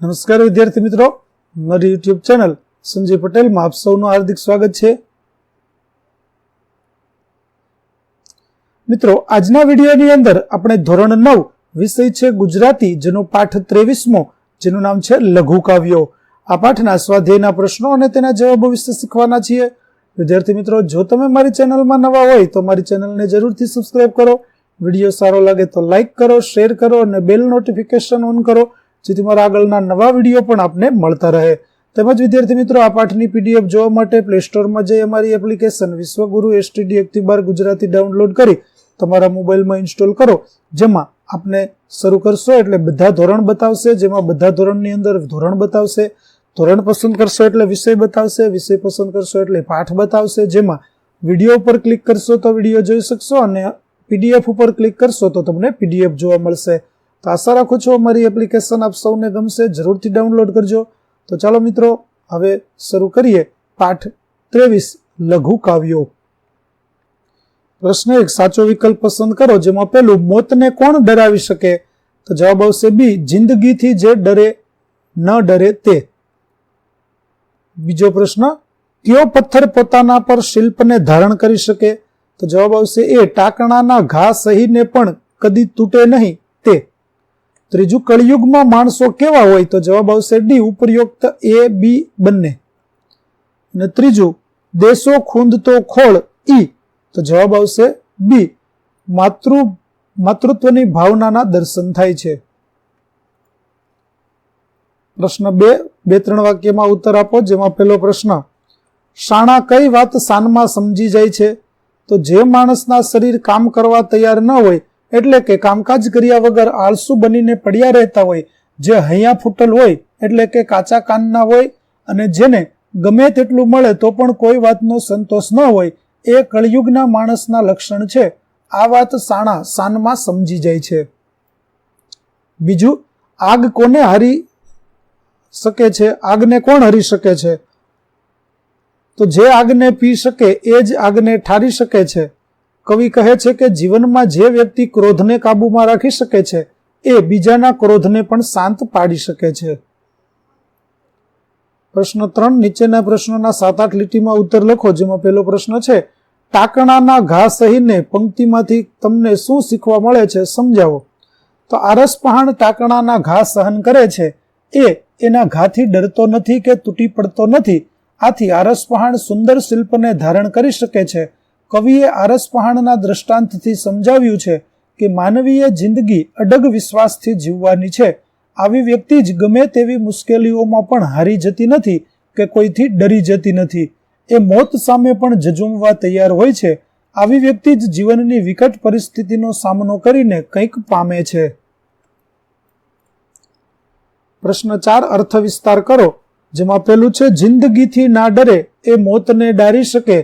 નમસ્કાર વિદ્યાર્થી મિત્રો. મારી યુટ્યુબ ચેનલ સંજય પટેલમાં આપ સૌનું હાર્દિક સ્વાગત છે. મિત્રો, આજના વિડીયોની અંદર આપણે ધોરણ નવ વિષય છે ગુજરાતી, જેનો પાઠ ત્રેવીસમો, જેનું નામ છે લઘુ કાવ્યો. આ પાઠના સ્વાધ્યાયના પ્રશ્નો અને તેના જવાબો વિશે શીખવાના છીએ. વિદ્યાર્થી મિત્રો, જો તમે મારી ચેનલમાં નવા હોય તો મારી ચેનલને જરૂરથી સબસ્ક્રાઇબ કરો. વીડિયો સારો લાગે તો લાઇક કરો શેર કરો અને બેલ નોટિફિકેશન ઓન કરો. જેથી મારા આગળના નવા વીડિયો પણ આપને મળતા રહે. તેમજ વિદ્યાર્થી મિત્રો, આ પાઠની પીડીએફ જોવા માટે પ્લે સ્ટોરમાં જઈ અમારી એપ્લિકેશન વિશ્વગુરુ એસટીડી એકથી બાર ગુજરાતી ડાઉનલોડ કરી તમારા મોબાઈલમાં ઇન્સ્ટોલ કરો, જેમાં આપને શરૂ કરશો એટલે બધા ધોરણ બતાવશે, જેમાં બધા ધોરણની અંદર ધોરણ બતાવશે, ધોરણ પસંદ કરશો એટલે વિષય બતાવશે, વિષય પસંદ કરશો એટલે પાઠ બતાવશે, જેમાં વીડિયો ઉપર ક્લિક કરશો તો વીડિયો જોઈ શકશો અને પીડીએફ ઉપર ક્લિક કરશો તો તમને પીડીએફ જોવા મળશે. તો આશા રાખું છું અમારી એપ્લિકેશન આપ સૌને ગમશે, જરૂરથી ડાઉનલોડ કરજો. તો ચાલો મિત્રો, હવે શરૂ કરીએ પાઠ ત્રેવીસ, લઘુ કાવ્યો. પ્રશ્ન એક, સાચો વિકલ્પ પસંદ કરો, જેમાં પેલું મોતને કોણ ડરાવી શકે? તો જવાબ આવશે બી, જિંદગીથી જે ડરે, ન ડરે તે. બીજો પ્રશ્ન, કયો પથ્થર પોતાના પર શિલ્પને ધારણ કરી શકે? તો જવાબ આવશે એ, ટાકણાના ઘા સહીને પણ કદી તૂટે નહીં. ત્રીજું, કળિયુગમાં માણસો કેવા હોય? તો જવાબ આવશે ડી ઉપરયુક્ત એ, બી, બંને. અને ત્રીજું, દેશો ખૂંદતો ખોળ, ઈ. તો જવાબ આવશે બી. માતૃ, માતૃત્વની ભાવનાના દર્શન થાય છે. પ્રશ્ન બે બે, ત્રણ વાક્યમાં ઉત્તર આપો, જેમાં પહેલો પ્રશ્ન, શાણા કઈ વાત સાનમાં સમજી જાય છે? તો જે માણસના શરીર કામ કરવા તૈયાર ન હોય એટલે કે કામકાજ કર્યા વગર આળસુ બનીને પડ્યા રહેતા હોય, જે હૈયા ફૂટલ હોય, એટલે કે કાચા કાનના હોય, અને જેને ગમે તેટલું મળે તો પણ કોઈ વાતનો સંતોષ ન હોય, એ કળિયુગના માણસના લક્ષણ છે. આ વાત સાણા સાનમાં સમજી જાય છે. બીજું, આગ કોને હારી શકે છે? આગને કોણ હરી શકે છે? તો જે આગને પી શકે, એ જ આગને ઠારી શકે છે. કવિ કહે છે કે જીવનમાં જે વ્યક્તિ ક્રોધને કાબૂમાં રાખી શકે છે, એ બીજાના ક્રોધને પણ શાંત પાડી શકે છે. પ્રશ્ન ત્રણ, નીચેના પ્રશ્નોના સાત આઠ લીટીમાં ઉત્તર લખો, જેમાં પહેલો પ્રશ્ન છે, ટાકણાના ઘા સહીને પંક્તિમાંથી તમને શું શીખવા મળે છે, સમજાવો. તો આરસ પહાણ ટાકણાના ઘા સહન કરે છે, એ એના ઘાથી ડરતો નથી કે તૂટી પડતો નથી. આથી આરસ પહાણ સુંદર શિલ્પને ધારણ કરી શકે છે. કવિએ આરસ પહાણના દ્રષ્ટાંતથી સમજાવ્યું છે કે માનવીય જિંદગી અડગ વિશ્વાસથી જીવવાની છે. આવી વ્યક્તિ જ ગમે તેવી મુશ્કેલીઓમાં પણ હારી જતી નથી કે કોઈથી ડરી જતી નથી. એ મોત સામે પણ જજુમવા તૈયાર હોય છે. આવી વ્યક્તિ જ જીવનની વિકટ પરિસ્થિતિનો સામનો કરીને કંઈક પામે છે. પ્રશ્ન ચાર અર્થ વિસ્તાર કરો, જેમાં પેલું છે, જિંદગીથી ના ડરે એ મોતને ડારી શકે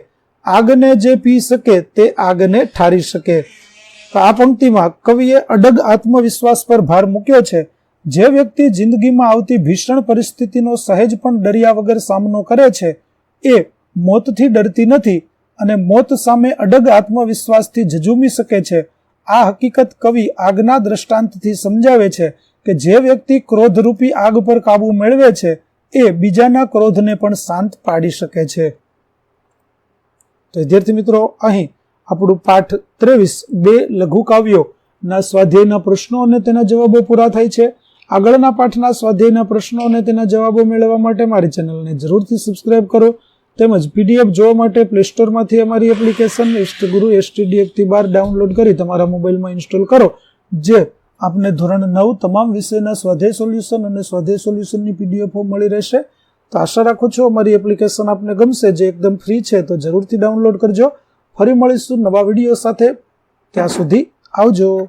આગને જે પી શકે તે આગને ઠારી શકે. તો આ પંક્તિમાં કવિએ અડગ આત્મવિશ્વાસ પર ભાર મૂક્યો છે. જે વ્યક્તિ જિંદગીમાં આવતી ભીષણ પરિસ્થિતિનો સહેજ પણ ડર્યા વગર સામનો કરે છે, એ મોતથી ડરતી નથી અને મોત સામે અડગ આત્મવિશ્વાસથી ઝઝૂમી શકે છે. આ હકીકત કવિ આગના દ્રષ્ટાંતથી સમજાવે છે કે જે વ્યક્તિ ક્રોધરૂપી આગ પર કાબુ મેળવે છે, એ બીજાના ક્રોધને પણ શાંત પાડી શકે છે. તો વિદ્યાર્થી મિત્રો, અહીં આપણું પાઠ ત્રેવીસ બે લઘુ કાવ્યોના સ્વાધ્યાયના પ્રશ્નો અને તેના જવાબો પૂરા થાય છે. આગળના પાઠના સ્વાધ્યાયના પ્રશ્નો અને તેના જવાબો મેળવવા માટે મારી ચેનલને જરૂરથી સબસ્ક્રાઇબ કરો. તેમજ પીડીએફ જોવા માટે પ્લે સ્ટોરમાંથી અમારી એપ્લિકેશન ઇષ્ટગુરુ એસટીડીએફથી બાર ડાઉનલોડ કરી તમારા મોબાઈલમાં ઇન્સ્ટોલ કરો, જે આપને ધોરણ નવ તમામ વિષયના સ્વાધ્યાય સોલ્યુશન અને સ્વાધ્યાય સોલ્યુશનની પીડીએફો મળી રહેશે. તો આશા રાખું છું અમારી એપ્લિકેશન આપને ગમશે. જે એકદમ ફ્રી છે તો જરૂરથી ડાઉનલોડ કરજો. ફરી મળીશું નવા વીડિયો સાથે. ત્યાં સુધી આવજો.